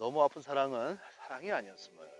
너무 아픈 사랑은 사랑이 아니었음을.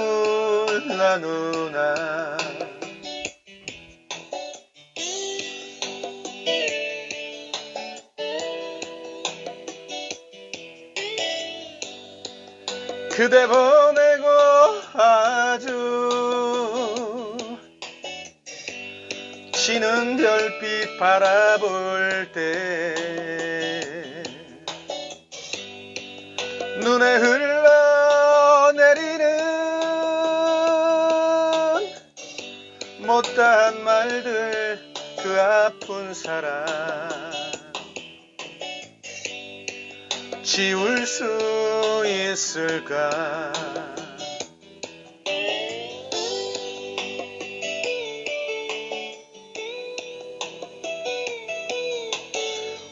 나누나. 그대 보내고 아주 지는 별빛 바라볼 때 눈에 흘러 못다한 말들 그 아픈 사랑 지울 수 있을까?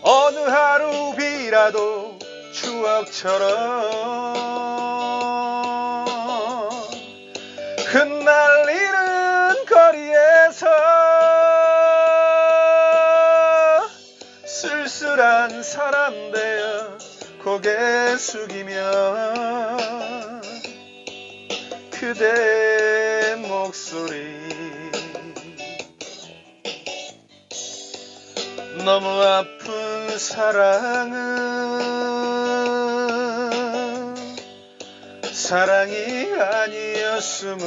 어느 하루 비라도 추억처럼 흩날리 고개 숙이면 그대 목소리 너무 아픈 사랑은 사랑이 아니었음을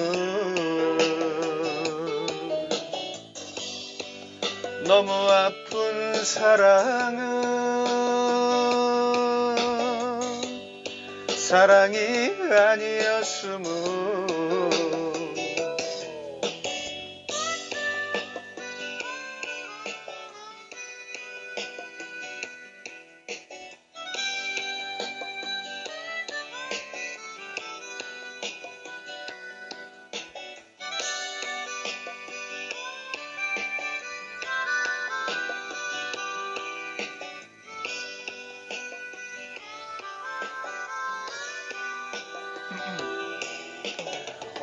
너무 아픈 사랑은 사랑이 아니었음을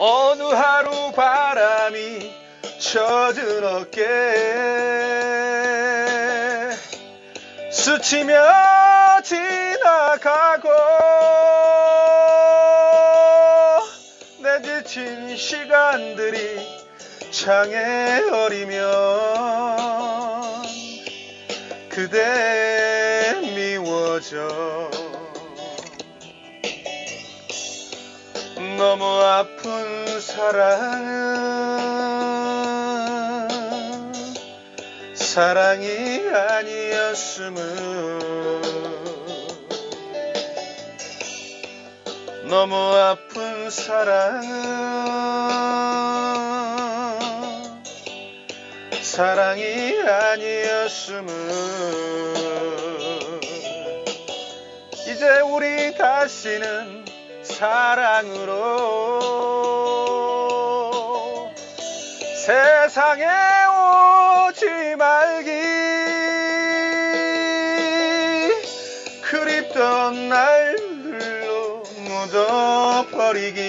어느 하루 바람이 젖은 어깨. 스치며 지나가고 내 지친 시간들이 창에 어리면 그대 미워져 너무 아픈 사랑은 사랑이 아니었음을 너무 아픈 사랑은 사랑이 아니었음을 이제 우리 다시는 사랑으로 세상에 오지 말기. 그립던 날들로 묻어버리기.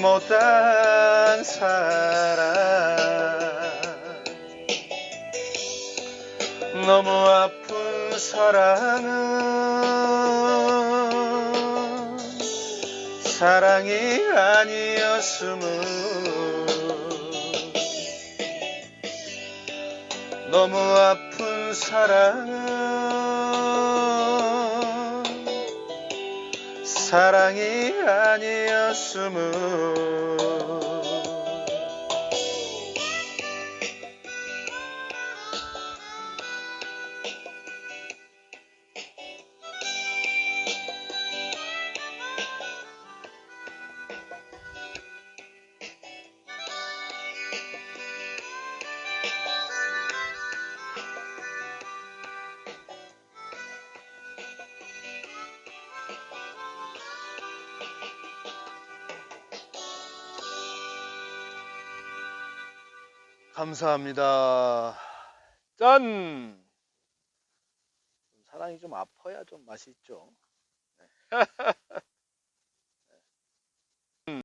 못한 사랑 너무 아픈 사랑은 사랑이 아니었음을 너무 아픈 사랑은 사랑이 아니었음을 감사합니다. 짠! 사랑이 좀 아파야 좀 맛이 있죠. 네.